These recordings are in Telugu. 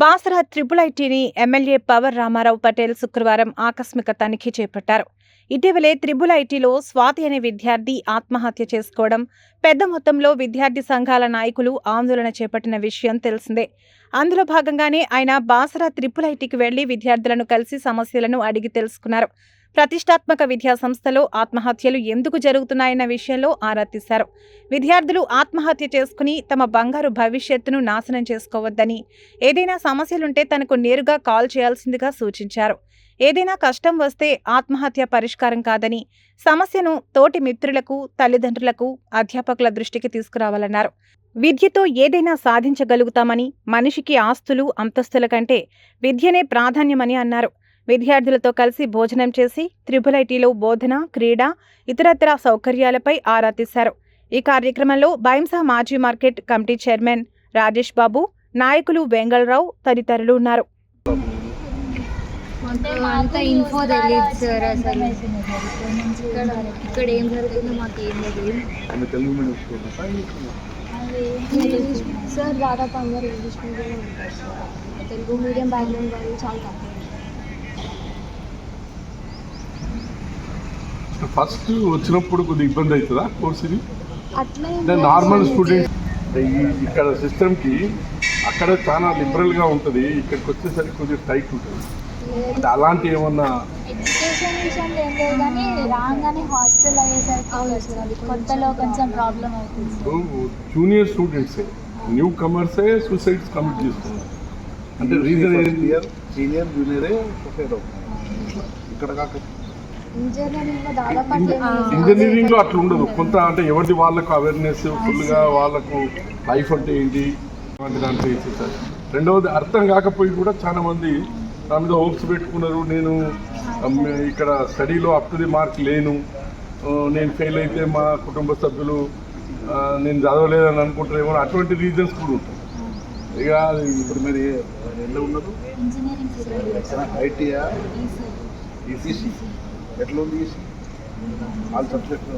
బాసరా త్రిపుల్ ఐటీని ఎమ్మెల్యే పవర్ రామారావు పటేల్ శుక్రవారం ఆకస్మిక తనిఖీ చేపట్టారు. ఇటీవలే త్రిబుల్ ఐటీలో స్వాతి అనే విద్యార్థి ఆత్మహత్య చేసుకోవడం పెద్ద మొత్తంలో విద్యార్థి సంఘాల నాయకులు ఆందోళన చేపట్టిన విషయం తెలిసిందే. అందులో భాగంగానే ఆయన బాసరా త్రిపుల్ ఐటీకి వెళ్ళి విద్యార్థులను కలిసి సమస్యలను అడిగి తెలుసుకున్నారు. ప్రతిష్టాత్మక విద్యా సంస్థలో ఆత్మహత్యలు ఎందుకు జరుగుతున్నాయన్న విషయంలో ఆరా తీశారు. విద్యార్థులు ఆత్మహత్య చేసుకుని తమ బంగారు భవిష్యత్తును నాశనం చేసుకోవద్దని ఏదైనా సమస్యలుంటే తనకు నేరుగా కాల్ చేయాల్సిందిగా సూచించారు. ఏదైనా కష్టం వస్తే ఆత్మహత్య పరిష్కారం కాదని సమస్యను తోటి మిత్రులకు తల్లిదండ్రులకు అధ్యాపకుల దృష్టికి తీసుకురావాలన్నారు. విద్యతో ఏదైనా సాధించగలుగుతామని మనిషికి ఆస్తులు అంతస్తుల కంటే విద్యనే ప్రాధాన్యమని అన్నారు. విద్యార్థులతో కలిసి భోజనం చేసి త్రిబుల్ ఐటీలో బోధన క్రీడ ఇతరత్ర సౌకర్యాలపై ఆరా తీశారు. ఈ కార్యక్రమంలో బైంసా మాజీ మార్కెట్ కమిటీ చైర్మన్ రాజేష్ బాబు నాయకులు వెంగళరావు తదితరులు ఉన్నారు. అంటే అంత ఇన్ఫో తెలియదు సార్ అసలు. ఇక్కడ ఇక్కడ ఏం జరుగుతుందో మాకు ఏం తెలియదు ఆమె తెలుగు మీడియం స్కూల్ సార్ దాదాపు అందరు ఇంగ్లీష్ మీడియం ఉంటారు సార్. తెలుగు మీడియం బ్యాక్గ్రౌండ్ వాళ్ళు చాలా తక్కువ ఫస్ట్ వచ్చినప్పుడు కొద్దిగా ఇబ్బంది అవుతుందా కోర్స్ ఇది. నార్మల్. స్టూడెంట్ ఈ ఇక్కడ సిస్టమ్కి అక్కడ చాలా లిబరల్గా ఉంటుంది ఇక్కడికి వచ్చేసరికి కొద్దిగా టైట్ ఉంటుంది. అంటే అలాంటి ఏమన్నా ఎడ్యుకేషన్ విషయంలో ఏం లేదు కానీ రాగానే హాస్టల్ అయ్యేసరికి కొత్తలో కొంచెం ప్రాబ్లం అవుతుంది. జూనియర్ స్టూడెంట్సే న్యూ కమర్సే సూసైడ్స్ కమిట్ చేస్తున్నారు. అంటే రీజన్ ఏంటి? సీనియర్ జూనియరే సొసైడ్ అవుతుంది ఇక్కడ కాక ఇంజనీరింగ్లో అట్లా ఉండదు. కొంత అంటే ఎవరిది వాళ్ళకు అవేర్నెస్ ఫుల్గా వాళ్ళకు లైఫ్ అంటే ఏంటి? అలాంటి దాంట్లో ఇచ్చేసారు రెండవది అర్థం కాకపోయి కూడా చాలా మంది నా మీద హోప్స్ పెట్టుకున్నారు. నేను ఇక్కడ స్టడీలో అప్ టు ది మార్క్ లేను. నేను ఫెయిల్ అయితే మా కుటుంబ సభ్యులు నేను చదవలేదని అనుకుంటారేమో అటువంటి రీజన్స్ కూడా ఉంటాయి. ఇక ఇప్పుడు మీరు ఎట్లా ఫీల్డ్. ఐటీఆ ఈసీసీ ఎట్లా ఉంది? ఆల్ సబ్జెక్ట్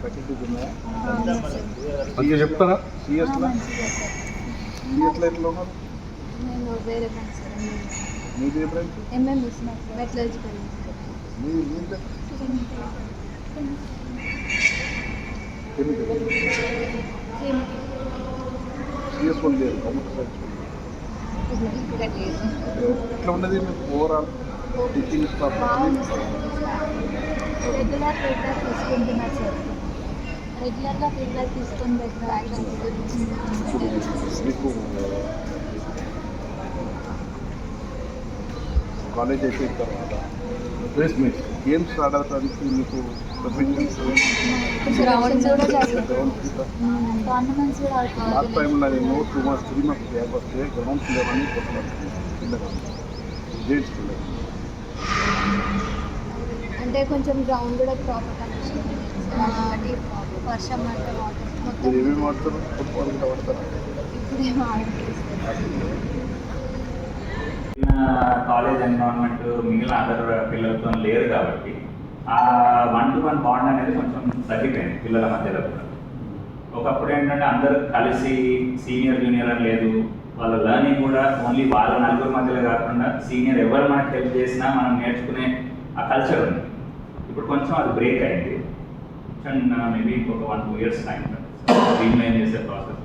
ఫ్యాకల్టీస్ ఉన్నాయా మంచిగా చెప్తారా? సిఎస్లో సిఎస్లో ఎట్లా ఉన్నారు? మీది ఏ బ్రాంచ్ ఎంఎం మెటలర్జికల్ మీ మీ కెమికల్ సిఎస్ వన్ లేదు కంప్యూటర్ సైన్స్ ఎట్లా ఉన్నది? మీకు ఓవరాల్ టీచింగ్ స్టాఫ్ బాగుంది సార్ రెగ్యులర్ ఫీడ్బ్యాక్ తీసుకుంటున్నారు సార్ రెగ్యులర్గా ఫీడ్బ్యాక్ తీసుకుని మీకు కాలేజ్ అయిపోయిన తర్వాత ప్లేస్మెంట్ గేమ్స్ ఆడటానికి మీకు సబ్మిషన్స్ గ్రౌండ్స్ కూడా చేస్తారు గ్రౌండ్స్ టోర్నమెంట్స్ కూడా ఆడుతున్నారు లాస్ట్ టైం నాకు no two months three months gap వస్తే గ్రౌండ్స్ లేవని కొట్లాడుతుంది కింద జేడ్స్ అంటే కొంచెం గ్రౌండ్ కూడా ప్రాపర్ వర్షం అంటే వాటర్ మొత్తం ఇప్పుడు కాలేజ్ ఎన్విరాన్మెంట్ మిగిలిన అదర్ పిల్లలతో లేరు కాబట్టి ఆ వన్ టు వన్ బాండ్ అనేది కొంచెం తగ్గిపోయింది పిల్లల మధ్యలో కూడా. ఒకప్పుడు ఏంటంటే అందరూ కలిసి సీనియర్ జూనియర్ అని లేదు. వాళ్ళ లర్నింగ్ కూడా ఓన్లీ వాళ్ళ నలుగురు మధ్యలో కాకుండా సీనియర్ ఎవరు మనకు హెల్ప్ చేసినా మనం నేర్చుకునే ఆ కల్చర్ ఉంది. ఇప్పుడు కొంచెం అది బ్రేక్ అయింది. మేబీ ఇంకొక one two years time remain చేసే ప్రాసెస్